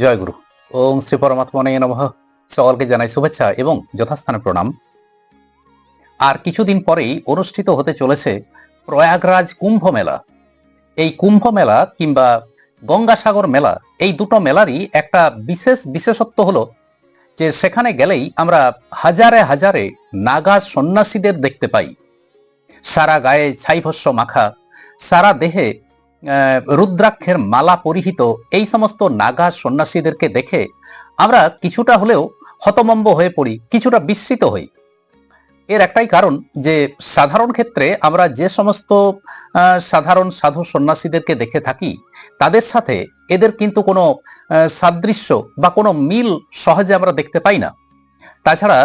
জয়গুরু ওম শ্রী পরমাত্মনে নমঃ। সকলকে জানাই শুভেচ্ছা এবং যথাস্থানে প্রণাম। আর কিছুদিন পরেই অনুষ্ঠিত হতে চলেছে প্রয়াগরাজ কুম্ভ মেলা। এই কুম্ভ মেলা কিংবা গঙ্গাসাগর মেলা এই দুটো মেলারই একটা বিশেষ বিশেষত্ব হলো যে সেখানে গেলেই আমরা হাজারে হাজারে নাগা সন্ন্যাসীদের দেখতে পাই। সারা গায়ে ছাইভস্য মাখা, সারা দেহে রুদ্রাক্ষের মালা পরিহিত এই সমস্ত নাগা সন্ন্যাসীদেরকে দেখে আমরা কিছুটা হলেও হতমম্ব হয়ে পড়ি, কিছুটা বিস্মিত হই। এর একটাই কারণ যে সাধারণ ক্ষেত্রে আমরা যে সমস্ত সাধারণ সাধু সন্ন্যাসীদেরকে দেখে থাকি, তাদের সাথে এদের কিন্তু কোনো সাদৃশ্য বা কোনো মিল সহজে আমরা দেখতে পাই না। তাছাড়া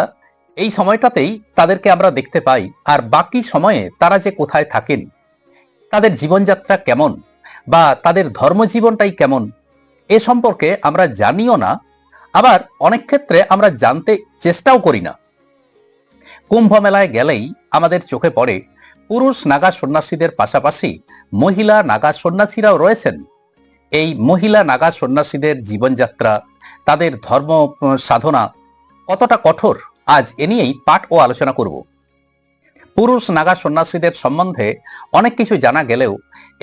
এই সময়টাতেই তাদেরকে আমরা দেখতে পাই, আর বাকি সময়ে তারা যে কোথায় থাকেন তাদের জীবনযাত্রা কেমন? বা তাদের ধর্মজীবনটাই কেমন? এ সম্পর্কে আমরা জানিও না, আবার অনেক ক্ষেত্রে আমরা জানতে চেষ্টাও করি না। কুম্ভ মেলায় গেলেই আমাদের চোখে পড়ে, পুরুষ নাগা সন্ন্যাসীদের পাশাপাশি মহিলা নাগা সন্ন্যাসীরাও রয়েছেন। এই মহিলা নাগা সন্ন্যাসীদের জীবনযাত্রা, তাদের ধর্ম সাধনা কতটা কঠোর, আজ এ নিয়েই পাঠ ও আলোচনা করব। পুরুষ নাগা সন্ন্যাসীদের সম্বন্ধে অনেক কিছু জানা গেলেও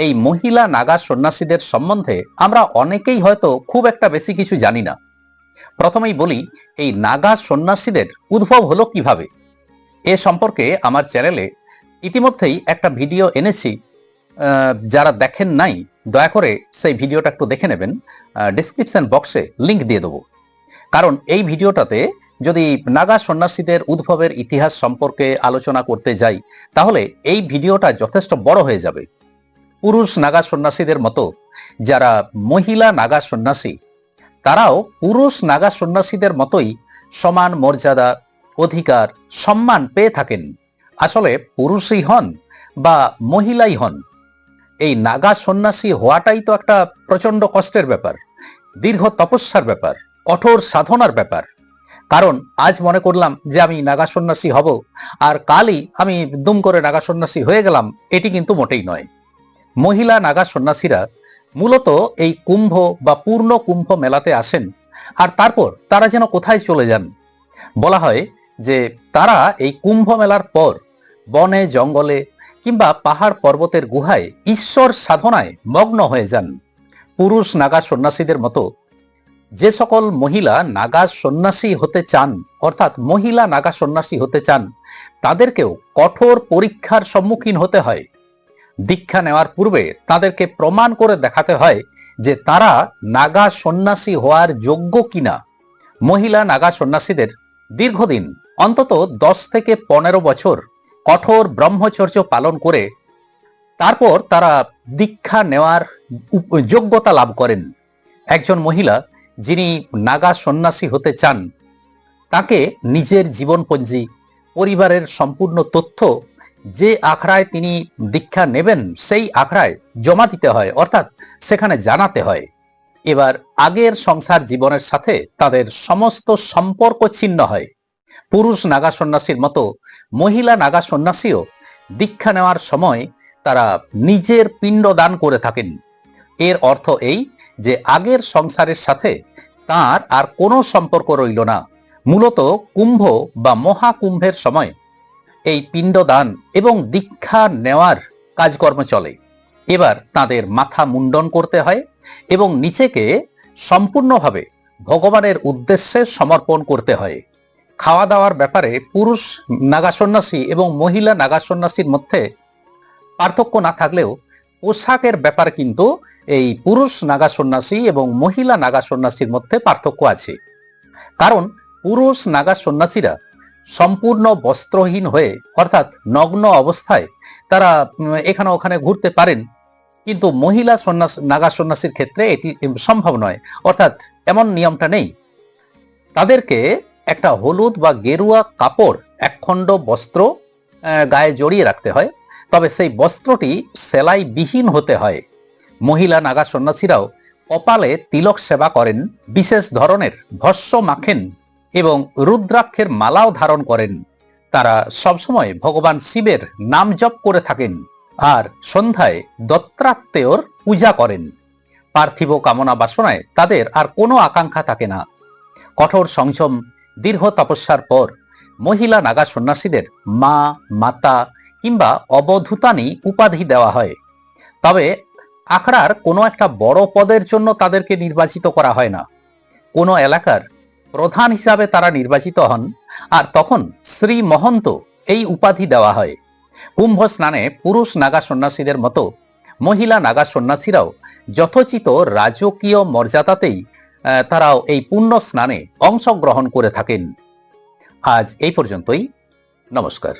এই মহিলা নাগা সন্ন্যাসীদের সম্বন্ধে আমরা অনেকেই হয়তো খুব একটা বেশি কিছু জানি না। প্রথমেই বলি, এই নাগা সন্ন্যাসীদের উদ্ভব হলো কীভাবে? এ সম্পর্কে আমার চ্যানেলে ইতিমধ্যেই একটা ভিডিও এনেছি যারা দেখেন নাই, দয়া করে সেই ভিডিওটা একটু দেখে নেবেন। ডিসক্রিপশন বক্সে লিংক দিয়ে দেবো। কারণ এই ভিডিওটাতে যদি নাগা সন্ন্যাসীদের উদ্ভবের ইতিহাস সম্পর্কে আলোচনা করতে যাই, তাহলে এই ভিডিওটা যথেষ্ট বড় হয়ে যাবে। পুরুষ নাগা সন্ন্যাসীদের মতো যারা মহিলা নাগা সন্ন্যাসী, তারাও পুরুষ নাগা সন্ন্যাসীদের মতোই সমান মর্যাদা, অধিকার, সম্মান পেয়ে থাকেন। আসলে পুরুষই হন বা মহিলাই হন, এই নাগা সন্ন্যাসী হওয়াটাই তো একটা প্রচণ্ড কষ্টের ব্যাপার, দীর্ঘ তপস্যার ব্যাপার। কঠোর সাধনার ব্যাপার। কারণ আজ মনে করলাম যে আমি নাগা সন্ন্যাসী হব, আর কালই আমি দুম করে নাগা সন্ন্যাসী হয়ে গেলাম, এটি কিন্তু মোটেই নয়। মহিলা নাগা সন্ন্যাসীরা মূলত এই কুম্ভ বা পূর্ণ কুম্ভ মেলাতে আসেন, আর তারপর তারা যেন কোথায় চলে যান। বলা হয় যে তারা এই কুম্ভ মেলার পর বনে, জঙ্গলে কিংবা পাহাড় পর্বতের গুহায় ঈশ্বর সাধনায় মগ্ন হয়ে যান। পুরুষ নাগা সন্ন্যাসীদের মতো যে সকল মহিলা নাগা সন্ন্যাসী হতে চান, অর্থাৎ মহিলা নাগা সন্ন্যাসী হতে চান, তাদেরকেও কঠোর পরীক্ষার সম্মুখীন হতে হয়। দীক্ষা নেওয়ার পূর্বে তাদেরকে প্রমাণ করে দেখাতে হয় যে তারা নাগা সন্ন্যাসী হওয়ার যোগ্য কিনা। মহিলা নাগা সন্ন্যাসীদের দীর্ঘদিন, অন্তত দশ থেকে পনেরো বছর কঠোর ব্রহ্মচর্য পালন করে, তারপর তারা দীক্ষা নেওয়ার যোগ্যতা লাভ করেন। একজন মহিলা যিনি নাগা সন্ন্যাসী হতে চান, তাকে নিজের জীবনপঞ্জি, পরিবারের সম্পূর্ণ তথ্য যে আখড়ায় তিনি দীক্ষা নেবেন, সেই আখড়ায় জমা দিতে হয়, অর্থাৎ সেখানে জানাতে হয়। এবার আগের সংসার জীবনের সাথে তাদের সমস্ত সম্পর্ক ছিন্ন হয়। পুরুষ নাগা সন্ন্যাসীর মতো মহিলা নাগা সন্ন্যাসীও দীক্ষা নেওয়ার সময় তারা নিজের পিণ্ড দান করে থাকেন। এর অর্থ এই যে আগের সংসারের সাথে তার আর কোনো সম্পর্ক রইল না। মূলত কুম্ভ বা মহাকুম্ভের সময় এই পিণ্ডদান এবং দীক্ষা নেওয়ার কাজকর্ম চলে। এবার তাদের মাথা মুন্ডন করতে হয় এবং নিচেকে সম্পূর্ণভাবে ভগবানের উদ্দেশ্যে সমর্পণ করতে হয়। খাওয়া দাওয়ার ব্যাপারে পুরুষ নাগা সন্ন্যাসী এবং মহিলা নাগা সন্ন্যাসীর মধ্যে পার্থক্য না থাকলেও পোশাকের ব্যাপার কিন্তু এই পুরুষ নাগা সন্ন্যাসী এবং মহিলা নাগা সন্ন্যাসীর মধ্যে পার্থক্য আছে। কারণ পুরুষ নাগা সন্ন্যাসীরা সম্পূর্ণ বস্ত্রহীন হয়ে, অর্থাৎ নগ্ন অবস্থায় তারা এখানে ওখানে ঘুরতে পারেন। কিন্তু মহিলা সন্ন্যাস, নাগা সন্ন্যাসীর ক্ষেত্রে এটি সম্ভব নয়। অর্থাৎ এমন নিয়মটা নেই। তাদেরকে একটা হলুদ বা গেরুয়া কাপড়, একখণ্ড বস্ত্র গায়ে জড়িয়ে রাখতে হয়। তবে সেই বস্ত্রটি সেলাই বিহীন হতে হয়। মহিলা নাগা সন্ন্যাসীরাও কপালে তিলক সেবা করেন, বিশেষ ধরনের ভস্য মাখেন এবং রুদ্রাক্ষের মালাও ধারণ করেন। তারা সবসময় ভগবান শিবের নাম জপ করে থাকেন আর সন্ধ্যায় দত্তাত্রেয়র পূজা করেন। পার্থিব কামনা বাসনায় তাদের আর কোনো আকাঙ্ক্ষা থাকে না। কঠোর সংযম, দীর্ঘ তপস্যার পর মহিলা নাগা সন্ন্যাসীদের মা, মাতা কিংবা অবধূতানি উপাধি দেওয়া হয়। তবে আখড়ার কোনো একটা বড় পদের জন্য তাদেরকে নির্বাচিত করা হয় না। কোনো এলাকার প্রধান হিসাবে তারা নির্বাচিত হন আর তখন শ্রী মহন্ত এই উপাধি দেওয়া হয়। কুম্ভ স্নানে পুরুষ নাগা সন্ন্যাসীদের মতো মহিলা নাগা সন্ন্যাসীরাও যথোচিত রাজকীয় মর্যাদাতেই তারাও এই পুণ্য স্নানে অংশগ্রহণ করে থাকেন। আজ এই পর্যন্তই। নমস্কার।